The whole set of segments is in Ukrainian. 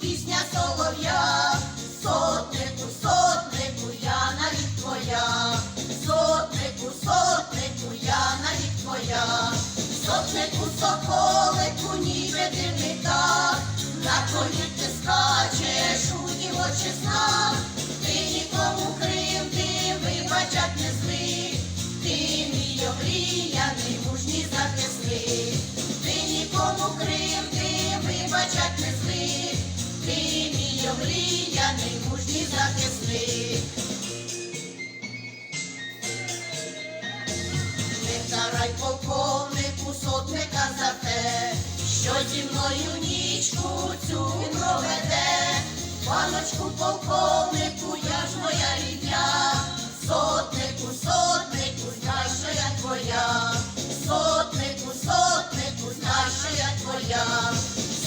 пісня солов'я. Обріяний мужній захисник. Не карай полковнику сотника за те, що зі мною нічку цю проведе. Паночку полковнику, я ж моя рідня, сотнику, сотнику, знай, що я твоя, сотнику, сотнику, знай, що я твоя,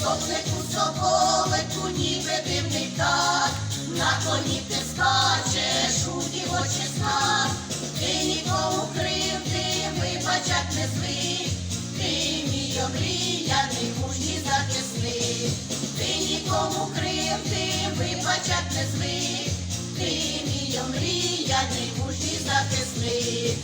сотнику, соколику, ніби дивний птах, на коні ти скачеш у дівочий снах. Ти нікому кривди вибачать не зли, ти мій омріяний мужній захисник, ти нікому кривди вибачать не зли, ти мій омріяний мужній захисник.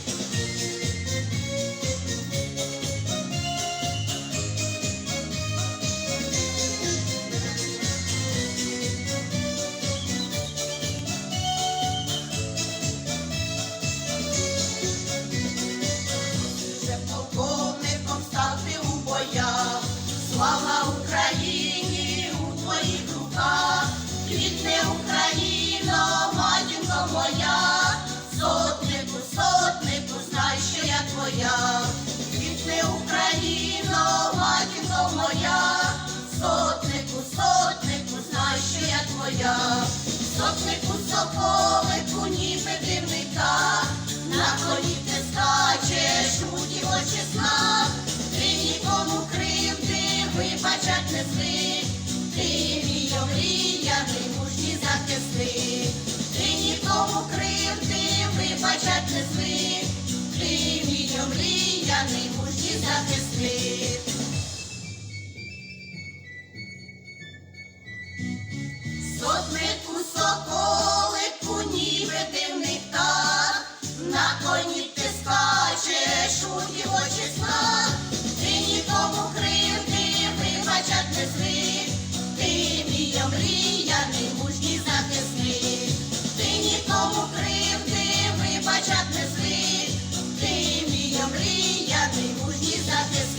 Що я. Сотнику, соколику, ніби дивний птах. На коні ти скачеш у дівочі сна, ти нікому кривди вибачать не зли, ти мій омріяний мужній захисник, ти нікому кривди вибачать не зли, ти мій омріяний мужній захисник. Вибачать